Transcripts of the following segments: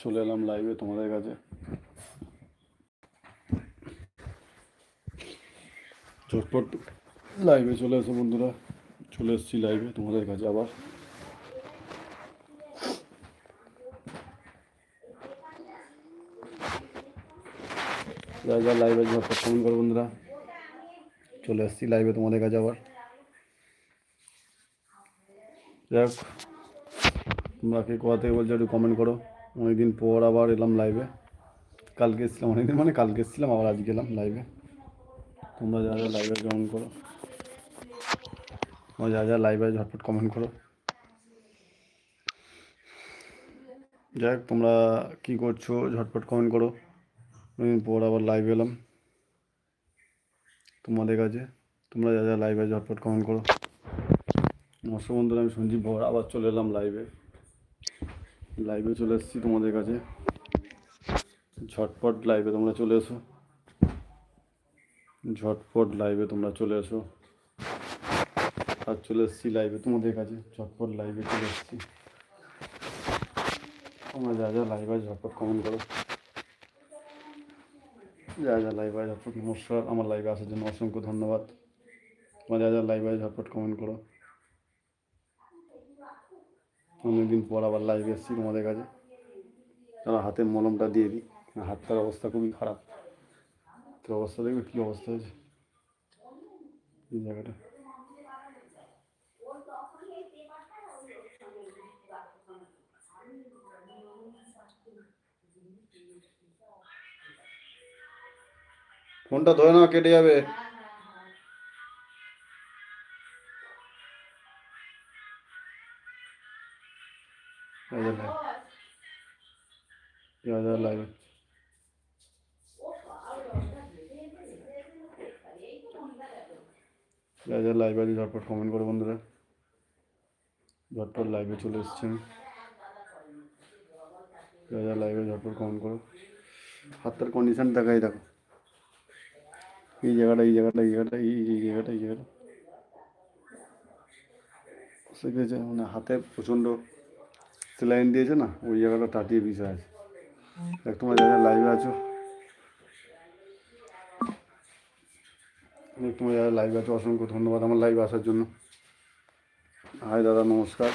চলে এলাম লাইভে তোমাদের কাছে। ঝটপট লাইভে চলে এসো বন্ধুরা। চলে এসেছি লাইভে তোমাদের কাছে আবার। যা যা লাইভে ঝটপট কমেন্ট করো বন্ধুরা। চলে এসেছি লাইভে তোমাদের কাছে আবার। যাই তোমরা কে কোথা থেকে বলছো একটু কমেন্ট করো। অনেকদিন পর আবার এলাম লাইভে কালকে এসেছিলাম, অনেকদিন মানে কালকে এসেছিলাম, আবার আজকে এলাম লাইভে তোমরা যা যা লাইভে জয়েন করো। তোমরা যা যা লাইভে ঝটপট কমেন্ট করো। যাই হোক, তোমরা কী করছ, ঝটপট কমেন্ট করো। অনেকদিন পর আবার লাইভে এলাম। তোমাদের কাছে তোমরা যা যা লাইভে ঝটপট কমেন্ট করো। নমস্কার বন্ধুরা, আমি সঞ্জীব ভর আবার চলে এলাম লাইভে লাইভে চলে এসেছি তোমাদের কাছে। ঝটপট লাইভে তোমরা চলে এসো। ঝটপট লাইভে তোমরা চলে এসো। আর চলে এসেছি লাইভে তোমাদের কাছে। ঝটপট লাইভে চলে এসেছি। তোমরা যা যা লাইভে ঝটপট কমেন্ট করো। যা যা লাইভে ঝটপট নমস্কার আমার লাইভে আসার জন্য অসংখ্য ধন্যবাদ। তোমরা যা যা লাইভে ঝটপট কমেন্ট করো। অনেকদিন পর আবার লাইভে এসেছি তোমাদের কাছে। তারা হাতের মলমটা দিয়ে দিই। হাতটার অবস্থা খুবই খারাপ। তোর অবস্থা দেখবে কী অবস্থা হয়েছে। এই জায়গাটা। ফোনটা ধরে না কেটে যাবে। যা যা লাইভ যা যা লাইভ আছে ঝটপট কমেন্ট করো বন্ধুরা। ঝটপট লাইভে চলে এসছেন যা যা লাইভে ঝটপট কমেন্ট করো। হাতটার কন্ডিশন দেখাই, দেখো। এই জায়গাটা এই জায়গাটা এই জায়গাটা, এই এই জায়গাটা এই জায়গাটা। শিখেছে মানে হাতে প্রচণ্ড সেলাইন দিয়েছে না? ওই জায়গাটা টাটিয়ে বিষয় আছে। দেখ তোমরা যারা লাইভে আছো। দেখ, তোমরা যারা লাইভে আছো, অসংখ্য ধন্যবাদ আমার লাইভে আসার জন্য। হাই দাদা, নমস্কার।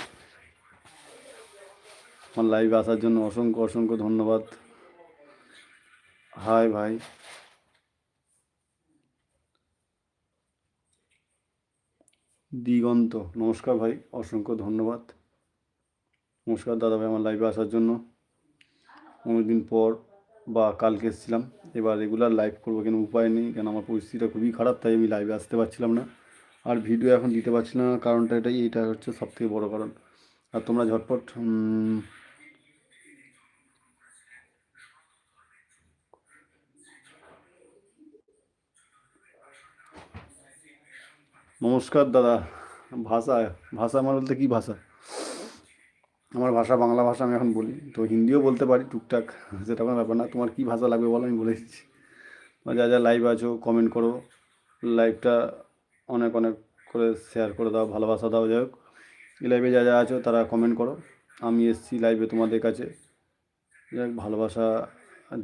আমার লাইভে আসার জন্য অসংখ্য অসংখ্য ধন্যবাদ। হাই ভাই। দিগন্ত, নমস্কার ভাই, অসংখ্য ধন্যবাদ। নমস্কার দাদা ভাই, আমার লাইভে আসার জন্য। অনেকদিন পর বা কালকে এসেছিলাম। এবার রেগুলার লাইভ করব কেন উপায় নেই, কেন আমার পরিস্থিতিটা খুবই খারাপ, তাই আমি লাইভে আসতে পারছিলাম না। আর ভিডিও এখন দিতে পারছি না, কারণটা এটাই, এটা হচ্ছে সবথেকে বড় কারণ। আর তোমরা ঝটপট নমস্কার দাদা, ভাষা ভাষা আমার বলতে কী ভাষা? আমার ভাষা, বাংলা ভাষা আমি এখন বলি। তো হিন্দিও বলতে পারি টুকটাক, সেটা কোনো ব্যাপার না। তোমার কী ভাষা লাগবে বলো, আমি বলে দিচ্ছি। যা যা লাইভ আছো কমেন্ট করো। লাইভটা অনেক অনেক করে শেয়ার করে দাও, ভালোবাসা দাও। যাই হোক, এই লাইভে যা যা আছো, তারা কমেন্ট করো। আমি এসছি লাইভে তোমাদের কাছে। যাই ভালোবাসা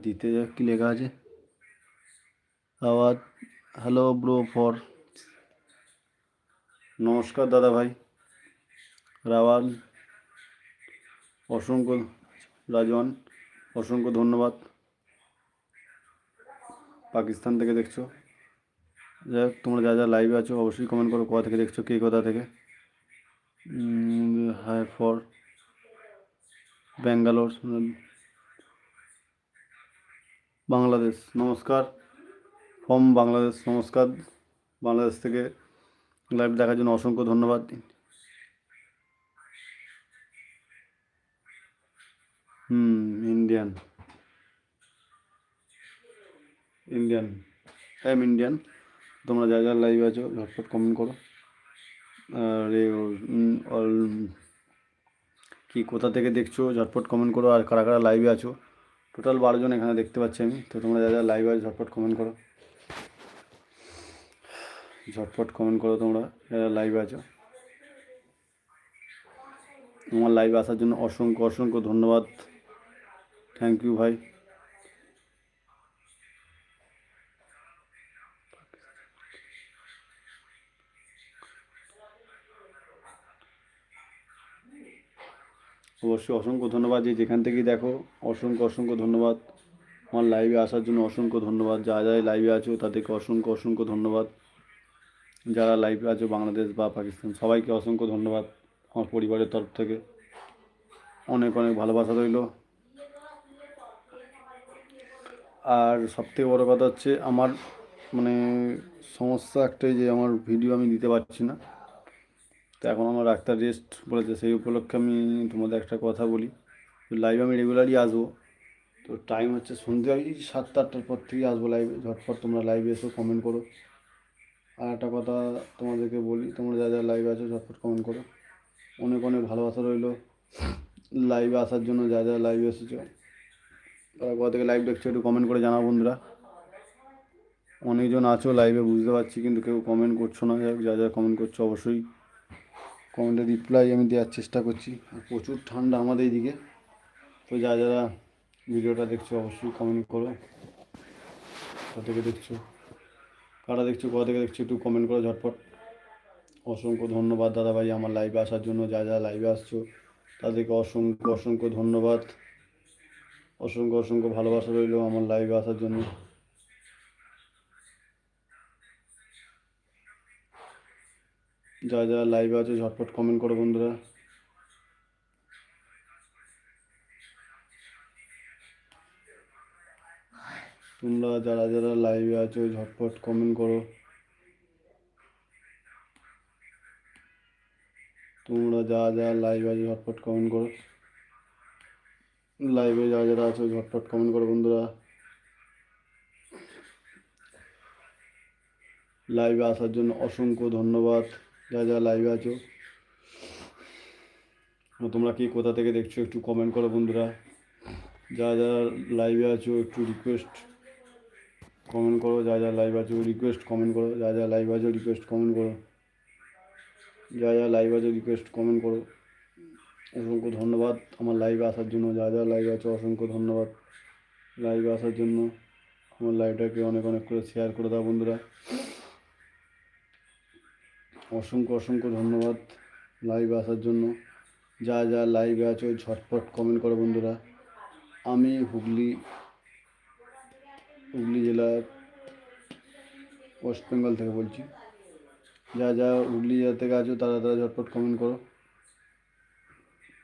দিতে যাই হোক, কী লেখা আছে? আওয়াজ হ্যালো ব্রো ফর নমস্কার দাদা ভাই। রাওয়াল অসংখ্য রাজওয়ান অসংখ্য ধন্যবাদ। পাকিস্তান থেকে দেখছ। যাই হোক, তোমরা যা যা লাইভে আছো, অবশ্যই কমেন্ট করো, কোথা থেকে দেখছ, কে কোথা থেকে। হাই ফর ব্যাঙ্গালোর বাংলাদেশ, নমস্কার। ফ্রম বাংলাদেশ, নমস্কার। বাংলাদেশ থেকে লাইভ দেখার জন্য অসংখ্য ধন্যবাদ। হুম ইন্ডিয়ান ইন্ডিয়ান এম ইন্ডিয়ান তোমরা যা যা লাইভ আছো, ঝটপট কমেন্ট করো। আর অল কি, কোথা থেকে দেখছ, ঝটপট কমেন্ট করো। আর কারা কারা লাইভে আছো টোটাল বারো জন এখানে দেখতে পাচ্ছি আমি। তো তোমরা যা যা লাইভ আছো, ঝটপট কমেন্ট করো। ঝটপট কমেন্ট করো তোমরা, যারা লাইভে আছো। আমার লাইভে আসার জন্য অসংখ্য অসংখ্য ধন্যবাদ। থ্যাংক ইউ ভাই অবশ্যই অসংখ্য ধন্যবাদ যে যেখান থেকেই দেখো। অসংখ্য অসংখ্য ধন্যবাদ। আমার লাইভে আসার জন্য অসংখ্য ধন্যবাদ। যা যারা লাইভে আছো, তাদেরকে অসংখ্য অসংখ্য ধন্যবাদ। যারা লাইভে আছো, বাংলাদেশ বা পাকিস্তান, সবাইকে অসংখ্য ধন্যবাদ। আমার পরিবারের তরফ থেকে। অনেক অনেক ভালোবাসা রইল। আর সবথেকে বড় কথা হচ্ছে আমার মানে সমস্যা একটাই যে আমার ভিডিও আমি দিতে পারছি না। তো এখন আমার ডাক্তার রেস্ট বলেছে, সেই উপলক্ষে আমি তোমাদের একটা কথা বলি। লাইভে আমি রেগুলারই আসব। তো টাইম হচ্ছে সন্ধ্যে ওই সাতটা আটটার পর থেকে আসব লাইভে ঝটপট তোমরা লাইভে এসো কমেন্ট করো। আর একটা কথা তোমাদেরকে বলি, তোমরা যা যা লাইভে আছো, ঝটপট কমেন্ট করো। অনেক অনেক ভালোবাসা রইল। লাইভে আসার জন্য যা যা লাইভে এসেছ। তারা কোথা থেকে লাইভ দেখছ, একটু কমেন্ট করে জানাও বন্ধুরা। অনেকজন আছো লাইভে বুঝতে পারছি, কিন্তু কেউ কমেন্ট করছ না। যা যা কমেন্ট করছ অবশ্যই কমেন্টে রিপ্লাই আমি দেওয়ার চেষ্টা করছি। আর প্রচুর ঠান্ডা আমাদের এইদিকে। তো যা যারা ভিডিওটা দেখছ, অবশ্যই কমেন্ট করো। কোথা থেকে দেখছ? কারা দেখছ, কোথা থেকে দেখছ, একটু কমেন্ট করো ঝটপট। অসংখ্য ধন্যবাদ দাদাভাই আমার লাইভে আসার জন্য। যা যা লাইভে আসছো, তাদেরকে অসংখ্য অসংখ্য ধন্যবাদ। অসংখ্য অসংখ্য ভালোবাসা রইল আমার লাইভে আসার জন্য। যা যা লাইভে আছে, ঝটপট কমেন্ট করো বন্ধুরা। তোমরা যারা যারা লাইভে আছো, ঝটপট কমেন্ট করো। তোমরা যা যা লাইভে আছো, ঝটপট কমেন্ট করো। লাইভে যারা যারা আছে, ঝটপট কমেন্ট করো বন্ধুরা। লাইভে আসার জন্য অসংখ্য ধন্যবাদ যা যা লাইভে আছো। তোমরা কি কোথা থেকে দেখছ একটু কমেন্ট করো বন্ধুরা। যা যা লাইভে আছো, একটু রিকোয়েস্ট কমেন্ট করো। যা যা লাইভ আছো রিকোয়েস্ট কমেন্ট করো। যা যা লাইভ আছো রিকোয়েস্ট কমেন্ট করো। যা যা লাইভ আছো রিকোয়েস্ট কমেন্ট করো। অসংখ্য ধন্যবাদ আমার লাইভে আসার জন্য, যা যা লাইভ আছে অসংখ্য ধন্যবাদ। লাইভে আসার জন্য আমার লাইভটাকে অনেক অনেক করে শেয়ার করে দাও বন্ধুরা। অসংখ্য অসংখ্য ধন্যবাদ লাইভে আসার জন্য। যা যা লাইভে আছো ঝটপট কমেন্ট করো বন্ধুরা। আমি হুগলি হুগলি জেলার ওয়েস্ট বেঙ্গল থেকে বলছি। যা যা হুগলি জেলা থেকে আছো তারা তারা ঝটপট কমেন্ট করো।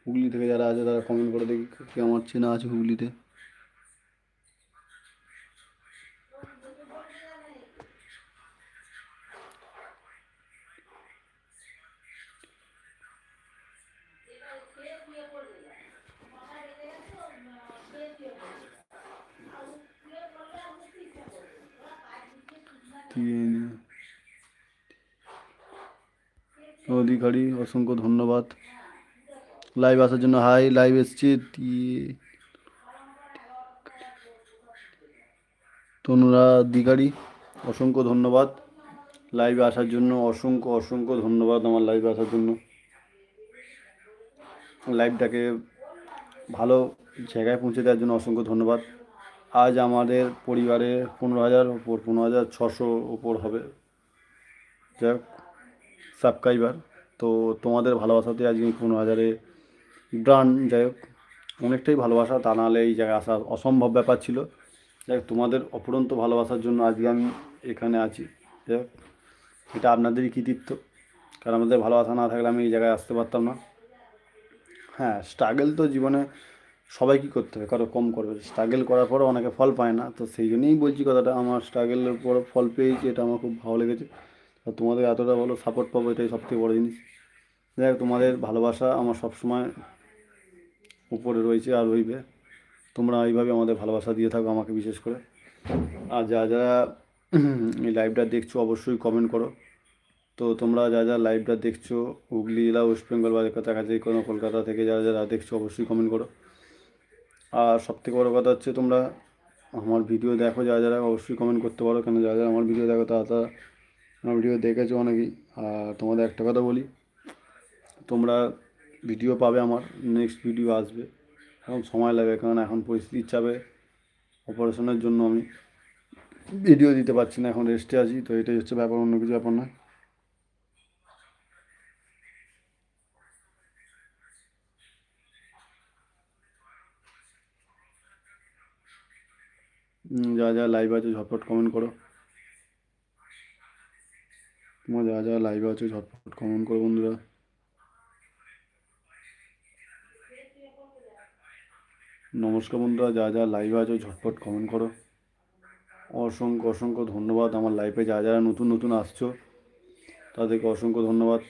হুগলি থেকে যারা আছে তারা কমেন্ট করে দেখি কে আমার চেনা আছে হুগলিতে। অধিকারী অসংখ্য ধন্যবাদ। লাইভ আসার জন্য হাই লাইভ এসছি। তনুরা দিগারি অসংখ্য ধন্যবাদ। লাইভে আসার জন্য অসংখ্য অসংখ্য ধন্যবাদ আমার লাইভে আসার জন্য। লাইভটাকে ভালো জায়গায় পৌঁছে দেওয়ার জন্য অসংখ্য ধন্যবাদ। আজ আমাদের পরিবারে পনেরো হাজার ওপর, পনেরো হাজার ছশো ওপর হবে। যাই হোক সাবস্ক্রাইবার তো তোমাদের ভালোবাসাতে আজকে পনেরো হাজারে ব্রান্ড যাই হোক, অনেকটাই ভালোবাসা, তা নাহলে এই জায়গায় আসা অসম্ভব ব্যাপার ছিল। যাই তোমাদের অপরন্ত ভালোবাসার জন্য আজকে আমি এখানে আছি। যাই হোক, এটা আপনাদেরই কৃতিত্ব। কারণ আমাদের ভালোবাসা না থাকলে আমি এই জায়গায় আসতে পারতাম না। হ্যাঁ স্ট্রাগল তো জীবনে সবাই কী করতে হবে? কারও কম করবে। স্ট্রাগল করার পরও অনেকে ফল পায় না। তো সেই জন্যেই বলছি কথাটা, আমার স্ট্রাগলের পর ফল পেয়েছি, এটা আমার খুব ভালো লেগেছে। আর তোমাদের এতটা ভালো সাপোর্ট পাবো, এটাই সবথেকে বড় জিনিস। যাই হোক, তোমাদের ভালোবাসা আমার সবসময় উপরে রয়েছে আর রইবে। তোমরা এইভাবে আমাদের ভালোবাসা দিয়ে থাকো আমাকে বিশেষ করে। আর যা যারা এই লাইভটা দেখছ অবশ্যই কমেন্ট করো। তো তোমরা যা যা লাইভটা দেখছ, হুগলি জেলা ওয়েস্ট বেঙ্গল বা কাছাকাছি কোনো কলকাতা থেকে যারা যারা দেখছ অবশ্যই কমেন্ট করো। আর সবথেকে বড়ো কথা হচ্ছে তোমরা আমার ভিডিও দেখো যারা যারা অবশ্যই কমেন্ট করতে পারো। কেন যারা যারা আমার ভিডিও দেখো, তারা তারা আমার ভিডিও দেখেছ অনেকেই। আর তোমাদের একটা কথা বলি, তোমরা ভিডিও পাবে আমার নেক্সট ভিডিও আসবে। এখন সময় লাগে, কারণ এখন পরিস্থিতির চাপে। অপারেশনের জন্য আমি ভিডিও দিতে পারছি না, এখন রেস্টে আছি, তো এটাই হচ্ছে ব্যাপার, অন্য কিছু ব্যাপার না। যা যা লাইভ আছে, ঝটপট কমেন্ট করো। তোমার যা যা লাইভ আছে, ঝটপট কমেন্ট করো বন্ধুরা। নমস্কার বন্ধুরা, যা যা লাইভ আছে ঝটপট কমেন্ট করো। অসংখ্য অসংখ্য ধন্যবাদ আমার লাইফে যা যারা নতুন নতুন আসছো, তাদেরকে অসংখ্য ধন্যবাদ।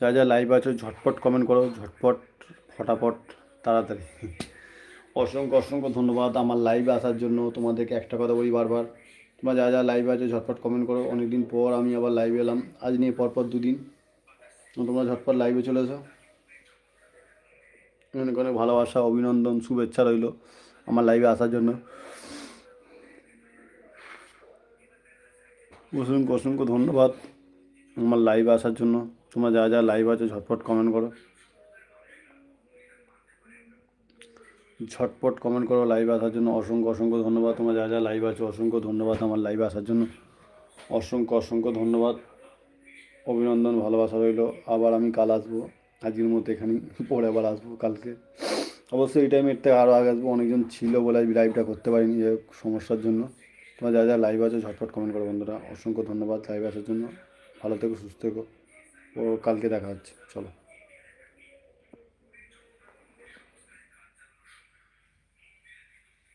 যা যা লাইভ আছে ঝটপট কমেন্ট করো, ঝটপট, ফটাফট, তাড়াতাড়ি। অসংখ্য অসংখ্য ধন্যবাদ আমার লাইভে আসার জন্য। তোমাদেরকে একটা কথা বলি বারবার, তোমরা যা যা লাইভে আছে, ঝটপট কমেন্ট করো। অনেকদিন পর আমি আবার লাইভে এলাম। আজ নিয়ে পরপর দুদিন। তোমরা ঝটপট লাইভে চলে এসো। অনেক অনেক ভালোবাসা, অভিনন্দন, শুভেচ্ছা রইল আমার লাইভে আসার জন্য। অসংখ্য অসংখ্য ধন্যবাদ আমার লাইভে আসার জন্য। তোমরা যা যা লাইভ আছে, ঝটপট কমেন্ট করো। ঝটপট কমেন্ট করো লাইভে আসার জন্য। অসংখ্য অসংখ্য ধন্যবাদ তোমার যা যা লাইভ আছে, অসংখ্য ধন্যবাদ আমার লাইভে আসার জন্য। অসংখ্য অসংখ্য ধন্যবাদ। অভিনন্দন, ভালোবাসা রইল। আবার আমি কাল আসব। আজকের মতো এখানেই, পরে আবার আসব কালকে। অবশ্যই এই টাইমের থেকে আরও আগে আসব, অনেকজন ছিল বলে আজ লাইভটা করতে পারিনি যে সমস্যার জন্য। তোমার যা যা লাইভ আছে ঝটপট কমেন্ট করো বন্ধুরা। অসংখ্য ধন্যবাদ লাইভে আসার জন্য। ভালো থেকো, সুস্থ থেকো। ও, কালকে দেখা হচ্ছে। চলো।